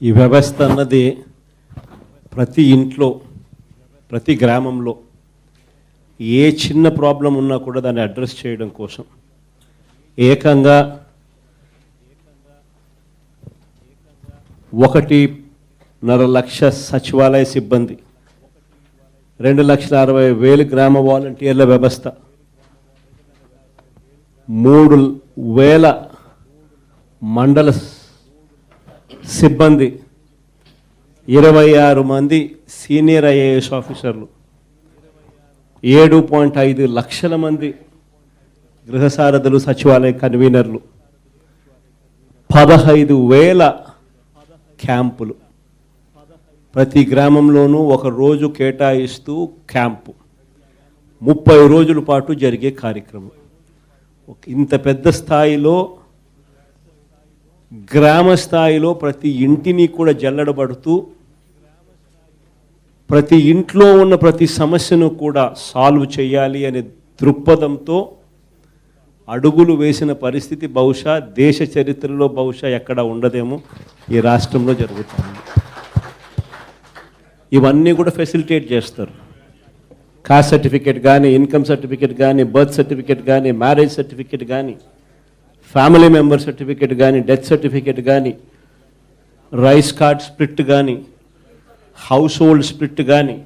ఈ వ్యవస్థ అన్నది ప్రతి ఇంట్లో ప్రతి గ్రామంలో ఏ చిన్న ప్రాబ్లం ఉన్నా కూడా దాన్ని అడ్రస్ చేయడం కోసం. ఏకంగా ఒకటిన్నర లక్ష సచివాలయ సిబ్బంది రెండు లక్షల అరవై వేలు గ్రామ వాలంటీర్ల వ్యవస్థ మూడు వేల మండల సిబ్బంది. ఇరవై ఆరు మంది సీనియర్ ఐఏఎస్ ఆఫీసర్లు. ఏడు పాయింట్ ఐదు లక్షల మంది గృహసారథులు సచివాలయ కన్వీనర్లు. పదహైదు వేల క్యాంపులు. ప్రతి గ్రామంలోనూ ఒక రోజు కేటాయిస్తూ క్యాంపు. ముప్పై రోజుల పాటు జరిగే కార్యక్రమం. ఇంత పెద్ద స్థాయిలో గ్రామ స్థాయిలో ప్రతి ఇంటిని కూడా జల్లడబడుతూ ప్రతి ఇంట్లో ఉన్న ప్రతి సమస్యను కూడా సాల్వ్ చేయాలి అనే దృక్పథంతో అడుగులు వేసిన పరిస్థితి బహుశా దేశ చరిత్రలో బహుశా ఎక్కడ ఉండదేమో ఈ రాష్ట్రంలో జరుగుతుంది. ఇవన్నీ కూడా ఫెసిలిటేట్ చేస్తారు. కాస్ట్ సర్టిఫికేట్ కానీ ఇన్కమ్ సర్టిఫికేట్ కానీ బర్త్ సర్టిఫికేట్ కానీ మ్యారేజ్ సర్టిఫికేట్ కానీ ఫ్యామిలీ మెంబర్ సర్టిఫికేట్ కానీ డెత్ సర్టిఫికేట్ కానీ రైస్ కార్డ్ స్ప్లిట్ కానీ హౌస్ హోల్డ్ స్ప్లిట్ కానీ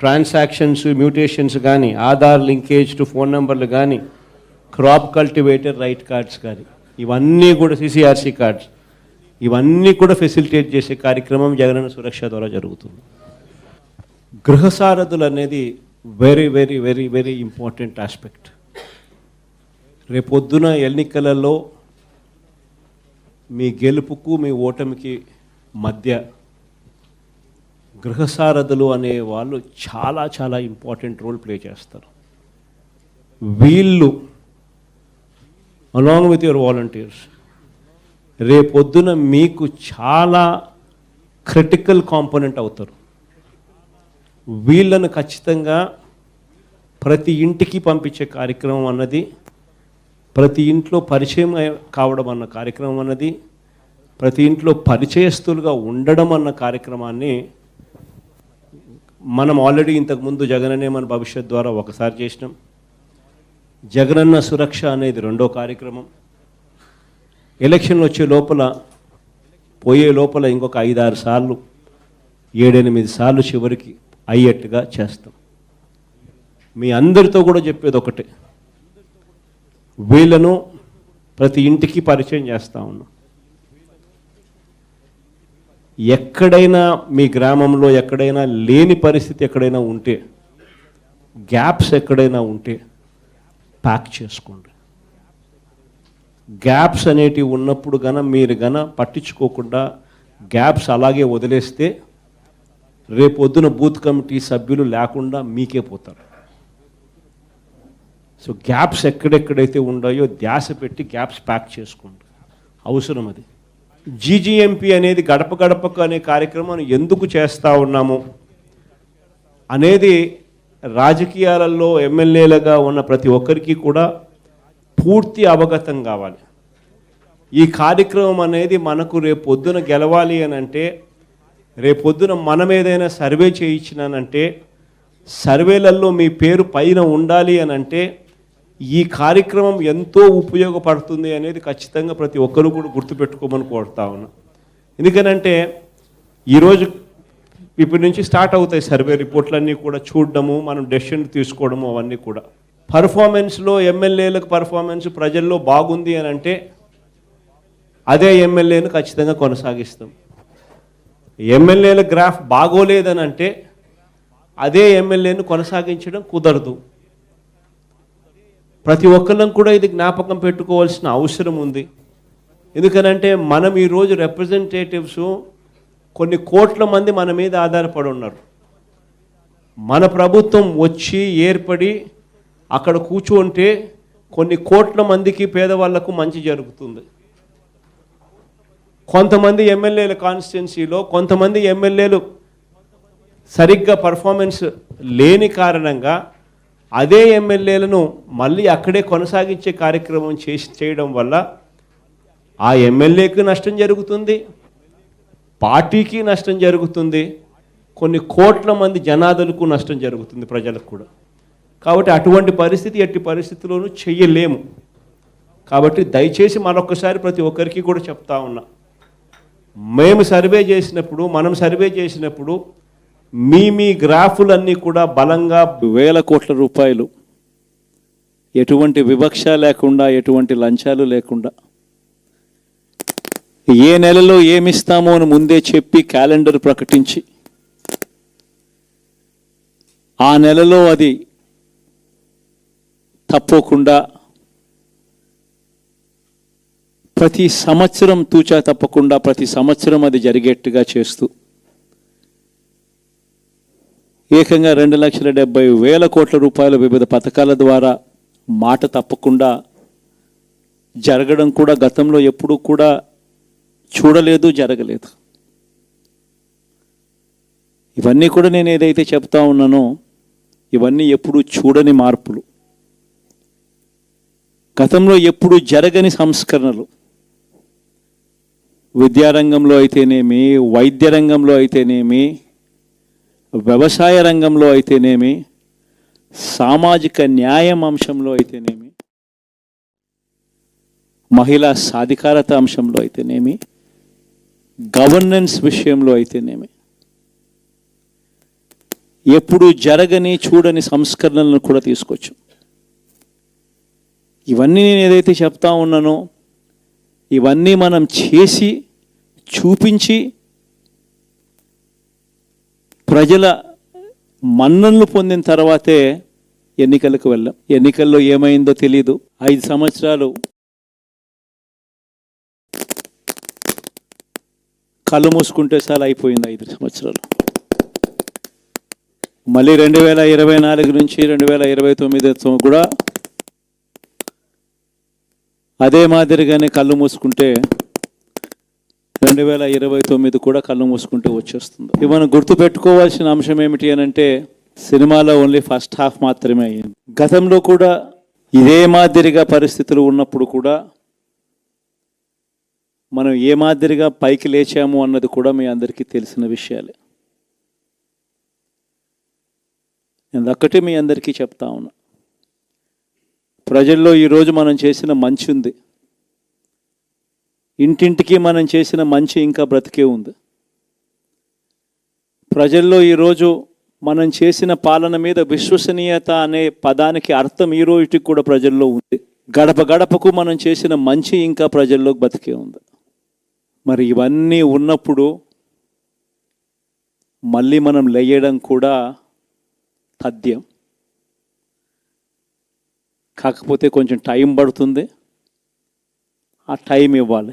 ట్రాన్సాక్షన్స్ మ్యూటేషన్స్ కానీ ఆధార్ లింకేజ్ టు ఫోన్ నెంబర్లు కానీ క్రాప్ కల్టివేటర్ రైట్ కార్డ్స్ కానీ ఇవన్నీ కూడా సిసిఆర్సీ కార్డ్స్ ఇవన్నీ కూడా ఫెసిలిటేట్ చేసే కార్యక్రమం జగనన్న సురక్ష ద్వారా జరుగుతుంది. గృహసారథులు అనేది very very very very important aspect రేపొద్దున ఎన్నికలలో మీ గెలుపుకు మీ ఓటమికి మధ్య గృహసారథులు అనే వాళ్ళు చాలా చాలా ఇంపార్టెంట్ రోల్ ప్లే చేస్తారు. వీళ్ళు అలాంగ్ విత్ యువర్ వాలంటీర్స్ రేపొద్దున మీకు చాలా క్రిటికల్ కాంపోనెంట్ అవుతారు. వీళ్ళను ఖచ్చితంగా ప్రతి ఇంటికి పంపించే కార్యక్రమం అన్నది ప్రతి ఇంట్లో పరిచయం కావడం అన్న కార్యక్రమం అన్నది ప్రతి ఇంట్లో పరిచయస్తులుగా ఉండడం అన్న కార్యక్రమాన్ని మనం ఆల్రెడీ ఇంతకుముందు జగననే మన భవిష్యత్ ద్వారా ఒకసారి చేసినాం. జగనన్న సురక్ష అనేది రెండో కార్యక్రమం. ఎలక్షన్లు వచ్చే లోపల పోయే లోపల ఇంకొక ఐదారు సార్లు ఏడెనిమిది సార్లు చివరికి అయ్యేట్టుగా చేస్తాం. మీ అందరితో కూడా చెప్పేది ఒకటే. వీళ్ళను ప్రతి ఇంటికి పరిచయం చేస్తా ఉన్నాం. ఎక్కడైనా మీ గ్రామంలో ఎక్కడైనా లేని పరిస్థితి ఎక్కడైనా ఉంటే గ్యాప్స్ ఎక్కడైనా ఉంటే ప్యాక్ చేసుకోండి. గ్యాప్స్ అనేటివి ఉన్నప్పుడు గన మీరు గన పట్టించుకోకుండా గ్యాప్స్ అలాగే వదిలేస్తే రేపొద్దున బూత్ కమిటీ సభ్యులు లేకుండా మీకే పోతారు. సో గ్యాప్స్ ఎక్కడెక్కడైతే ఉన్నాయో ధ్యాస పెట్టి గ్యాప్స్ ప్యాక్ చేసుకోండి అవసరం అది. జీజీఎంపీ అనేది గడప గడపకు అనే కార్యక్రమాన్ని ఎందుకు చేస్తూ ఉన్నాము? అనేది రాజకీయాలలో ఎమ్మెల్యేలుగా ఉన్న ప్రతి ఒక్కరికి కూడా పూర్తి అవగతం కావాలి. ఈ కార్యక్రమం అనేది మనకు రేపు పొద్దున గెలవాలి అని అంటే రేపొద్దున మనం ఏదైనా సర్వే చేయించినానంటే సర్వేలలో మీ పేరు పైన ఉండాలి అని అంటే ఈ కార్యక్రమం ఎంతో ఉపయోగపడుతుంది అనేది ఖచ్చితంగా ప్రతి ఒక్కరూ కూడా గుర్తుపెట్టుకోమని కోరుతా ఉన్నా. ఎందుకనంటే ఈరోజు ఇప్పటి నుంచి స్టార్ట్ అవుతాయి సర్వే రిపోర్ట్లన్నీ కూడా చూడడము మనం డెసిషన్ తీసుకోవడము అవన్నీ కూడా. పర్ఫార్మెన్స్లో ఎమ్మెల్యేలకు పర్ఫార్మెన్స్ ప్రజల్లో బాగుంది అని అంటే అదే ఎమ్మెల్యేను ఖచ్చితంగా కొనసాగిస్తాం. ఎమ్మెల్యేల గ్రాఫ్ బాగోలేదని అంటే అదే ఎమ్మెల్యేను కొనసాగించడం కుదరదు. ప్రతి ఒక్కళ్ళం కూడా ఇది జ్ఞాపకం పెట్టుకోవాల్సిన అవసరం ఉంది. ఎందుకనంటే మనం ఈరోజు రిప్రజెంటేటివ్స్ కొన్ని కోట్ల మంది మన మీద ఆధారపడి ఉన్నారు. మన ప్రభుత్వం వచ్చి ఏర్పడి అక్కడ కూర్చుంటే కొన్ని కోట్ల మందికి పేదవాళ్ళకు మంచి జరుగుతుంది. కొంతమంది ఎమ్మెల్యేల కాన్స్టిట్యున్సీలో కొంతమంది ఎమ్మెల్యేలు సరిగ్గా పర్ఫార్మెన్స్ లేని కారణంగా అదే ఎమ్మెల్యేలను మళ్ళీ అక్కడే కొనసాగించే కార్యక్రమం చేసి చేయడం వల్ల ఆ ఎమ్మెల్యేకి నష్టం జరుగుతుంది పార్టీకి నష్టం జరుగుతుంది కొన్ని కోట్ల మంది జనాదులకు నష్టం జరుగుతుంది ప్రజలకు కూడా. కాబట్టి అటువంటి పరిస్థితి ఎట్టి పరిస్థితుల్లోనూ చెయ్యలేము. కాబట్టి దయచేసి మరొకసారి ప్రతి ఒక్కరికి కూడా చెప్తా ఉన్నా. మేము సర్వే చేసినప్పుడు మనం సర్వే చేసినప్పుడు మీ మీ గ్రాఫులన్నీ కూడా బలంగా వేల కోట్ల రూపాయలు. ఎటువంటి వివక్ష లేకుండా ఎటువంటి లంచాలు లేకుండా. ఏ నెలలో ఏమిస్తామో అని ముందే చెప్పి క్యాలెండర్ ప్రకటించి ఆ నెలలో అది తప్పకుండా ప్రతి సంవత్సరం తూచా తప్పకుండా ప్రతి సంవత్సరం అది జరిగేట్టుగా చేస్తూ ఏకంగా రెండు లక్షల డెబ్బై వేల కోట్ల రూపాయల వివిధ పథకాల ద్వారా మాట తప్పకుండా జరగడం కూడా గతంలో ఎప్పుడూ కూడా చూడలేదు జరగలేదు. ఇవన్నీ కూడా నేను ఏదైతే చెప్తా ఉన్నానో ఇవన్నీ ఎప్పుడూ చూడని మార్పులు. గతంలో ఎప్పుడు జరగని సంస్కరణలు. విద్యారంగంలో అయితేనేమి వైద్య రంగంలో అయితేనేమి వ్యవసాయ రంగంలో అయితేనేమి సామాజిక న్యాయం అంశంలో అయితేనేమి మహిళా సాధికారత అంశంలో అయితేనేమి గవర్నెన్స్ విషయంలో అయితేనేమి. ఎప్పుడు జరగని చూడని సంస్కరణలను కూడా తీసుకొచ్చు ఇవన్నీ నేను ఏదైతే చెప్తా ఉన్నానో ఇవన్నీ మనం చేసి చూపించి ప్రజల మన్ననలు పొందిన తర్వాతే ఎన్నికలకు వెళ్ళాం. ఎన్నికల్లో ఏమైందో తెలీదు. ఐదు సంవత్సరాలు కళ్ళు మూసుకుంటే చాలా అయిపోయింది ఐదు సంవత్సరాలు. మళ్ళీ రెండు వేల ఇరవై నాలుగు నుంచి రెండు వేల ఇరవై తొమ్మిది కూడా అదే మాదిరిగానే కళ్ళు మూసుకుంటే రెండు వేల ఇరవై తొమ్మిది కూడా కళ్ళు మూసుకుంటూ వచ్చేస్తుంది. ఇవి మనం గుర్తుపెట్టుకోవాల్సిన అంశం ఏమిటి అని అంటే సినిమాలో ఓన్లీ ఫస్ట్ హాఫ్ మాత్రమే అయ్యింది. గతంలో కూడా ఇదే మాదిరిగా పరిస్థితులు ఉన్నప్పుడు కూడా మనం ఏ మాదిరిగా పైకి లేచాము అన్నది కూడా మీ అందరికీ తెలిసిన విషయాలే. నేను ఒక్కటి మీ అందరికీ చెప్తా ఉన్నా. ప్రజల్లో ఈరోజు మనం చేసిన మంచి ఉంది. ఇంటింటికి మనం చేసిన మంచి ఇంకా బ్రతికే ఉంది. ప్రజల్లో ఈరోజు మనం చేసిన పాలన మీద విశ్వసనీయత అనే పదానికి అర్థం ఈ రోజుకి కూడా ప్రజల్లో ఉంది. గడప గడపకు మనం చేసిన మంచి ఇంకా ప్రజల్లో బతికే ఉంది. మరి ఇవన్నీ ఉన్నప్పుడు మళ్ళీ మనం లేయడం కూడా తథ్యం. కాకపోతే కొంచెం టైం పడుతుంది. ఆ టైం ఇవ్వాలి.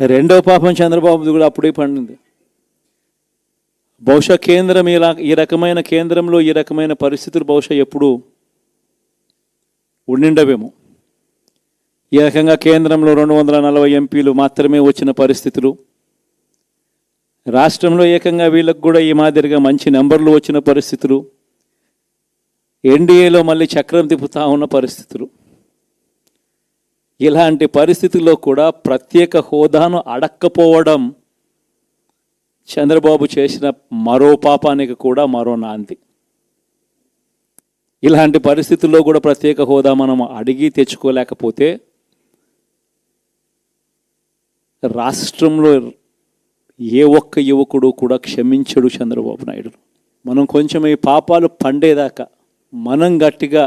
రెండో పాపం చంద్రబాబుది కూడా అప్పుడే పండింది. బహుశా కేంద్రం ఇలా ఈ రకమైన కేంద్రంలో ఈ రకమైన పరిస్థితులు బహుశా ఎప్పుడూ ఉండిండవేమో. ఈ రకంగా కేంద్రంలో రెండు వందల నలభై ఎంపీలు మాత్రమే వచ్చిన పరిస్థితులు. రాష్ట్రంలో ఏకంగా వీళ్ళకు కూడా ఈ మాదిరిగా మంచి నెంబర్లు వచ్చిన పరిస్థితులు. ఎన్డీఏలో మళ్ళీ చక్రం తిప్పుతా ఉన్న పరిస్థితులు. ఇలాంటి పరిస్థితుల్లో కూడా ప్రత్యేక హోదాను అడక్కపోవడం చంద్రబాబు చేసిన మరో పాపానికి కూడా మరో నాంది. ఇలాంటి పరిస్థితుల్లో కూడా ప్రత్యేక హోదా మనం అడిగి తెచ్చుకోలేకపోతే రాష్ట్రంలో ఏ ఒక్క యువకుడు కూడా క్షమించడు చంద్రబాబు నాయుడు. మనం కొంచెం ఈ పాపాలు పండేదాకా మనం గట్టిగా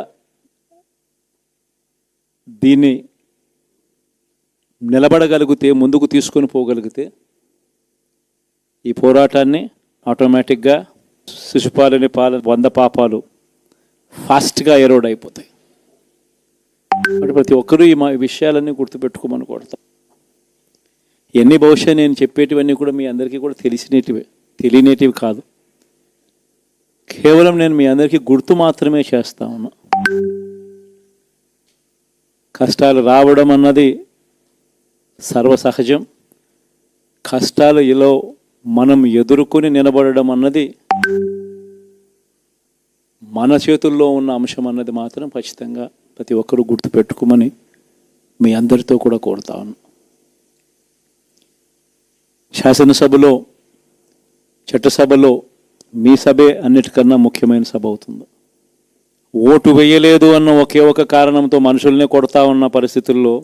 దీన్ని నిలబడగలిగితే ముందుకు తీసుకొని పోగలిగితే ఈ పోరాటాన్ని ఆటోమేటిక్గా శిశుపాలని పాల వంద పాపాలు ఫాస్ట్గా ఎరోడ్ అయిపోతాయి. కాబట్టి ప్రతి ఒక్కరూ ఈ మా విషయాలన్నీ గుర్తుపెట్టుకోమని కొడతాం ఎన్ని బహుశా నేను చెప్పేటివన్నీ కూడా మీ అందరికీ కూడా తెలిసినటివే తెలియనేటివి కాదు. కేవలం నేను మీ అందరికీ గుర్తు మాత్రమే చేస్తా ఉన్నా. కష్టాలు రావడం అన్నది సర్వసహజం. కష్టాలు ఇలా మనం ఎదుర్కొని నిలబడడం అన్నది మన చేతుల్లో ఉన్న అంశం అన్నది మాత్రం ఖచ్చితంగా ప్రతి ఒక్కరూ గుర్తుపెట్టుకోమని మీ అందరితో కూడా కోరుతా ఉన్నాను. శాసనసభలో చట్టసభలో మీ సభే అన్నిటికన్నా ముఖ్యమైన సభ అవుతుంది. ఓటు వేయలేదు అన్న ఒకే ఒక కారణంతో మనుషుల్ని కొడతా ఉన్న పరిస్థితుల్లో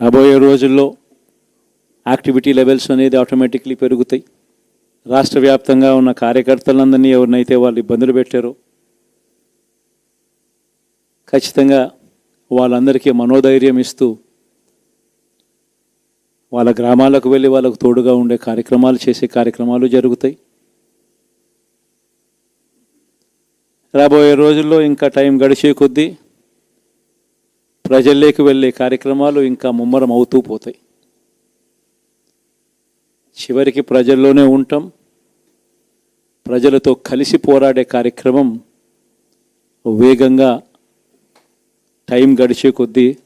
రాబోయే రోజుల్లో యాక్టివిటీ లెవెల్స్ అనేది ఆటోమేటిక్లీ పెరుగుతాయి. రాష్ట్ర వ్యాప్తంగా ఉన్న కార్యకర్తలందరినీ ఎవరినైతే వాళ్ళు ఇబ్బందులు పెట్టారో ఖచ్చితంగా వాళ్ళందరికీ మనోధైర్యం ఇస్తూ వాళ్ళ గ్రామాలకు వెళ్ళి వాళ్ళకు తోడుగా ఉండే కార్యక్రమాలు చేసే కార్యక్రమాలు జరుగుతాయి. రాబోయే రోజుల్లో ఇంకా టైం గడిచే కొద్దీ ప్రజల్లోకి వెళ్ళే కార్యక్రమాలు ఇంకా ముమ్మరం అవుతూ పోతాయి. చివరికి ప్రజల్లోనే ఉంటాం. ప్రజలతో కలిసి పోరాడే కార్యక్రమం వేగంగా టైం గడిచే కొద్దీ